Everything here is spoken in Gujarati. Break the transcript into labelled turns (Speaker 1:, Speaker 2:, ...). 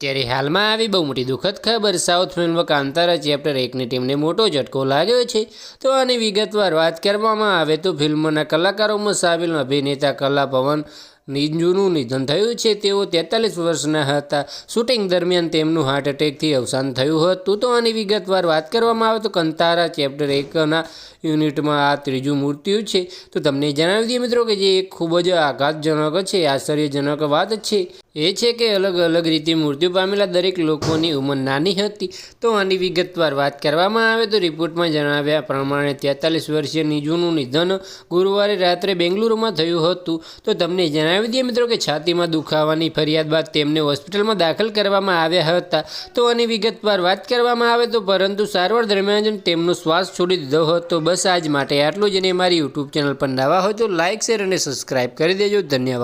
Speaker 1: ત્યારે હાલમાં આવી બહુ મોટી દુઃખદ ખબર. સાઉથ ફિલ્મ કાંતારા ચેપ્ટર એકની ટીમને મોટો ઝટકો લાગ્યો છે. તો આની વિગતવાર વાત કરવામાં આવે તો ફિલ્મના કલાકારોમાં સામેલ અભિનેતા કલા પવન નિંજુનું નિધન થયું છે. તેઓ તેતાલીસ વર્ષના હતા. શૂટિંગ દરમિયાન તેમનું હાર્ટ એટેકથી અવસાન થયું હતું. તો આની વિગતવાર વાત કરવામાં આવે તો કંતારા ચેપ્ટર એકના યુનિટમાં આ ત્રીજું મૃત્યુ છે. તો તમને જણાવી દઈએ મિત્રો કે જે ખૂબ જ આઘાતજનક છે, આશ્ચર્યજનક વાત છે. એ છે કે અલગ અલગ રીતે મૃત્યુ પામેલા દરેક લોકોની ઉંમર નાની હતી. તો આની વિગતવાર વાત કરવામાં આવે તો રિપોર્ટમાં જણાવ્યા પ્રમાણે તેતાલીસ વર્ષીય નિજુનું નિધન ગુરુવારે રાત્રે બેંગલુરુમાં થયું હતું. તો તમને જણાવી દઈએ મિત્રો કે છાતીમાં દુખાવાની ફરિયાદ બાદ તેમને હોસ્પિટલમાં દાખલ કરવામાં આવ્યા હતા. તો આની વિગતવાર વાત કરવામાં આવે તો પરંતુ સારવાર દરમિયાન તેમનો શ્વાસ છોડી દીધો હતો. બસ આજ માટે આટલું જ અને મારી યુટ્યુબ ચેનલ પર નવા હોય તો લાઇક શેર અને સબસ્ક્રાઇબ કરી દેજો. ધન્યવાદ.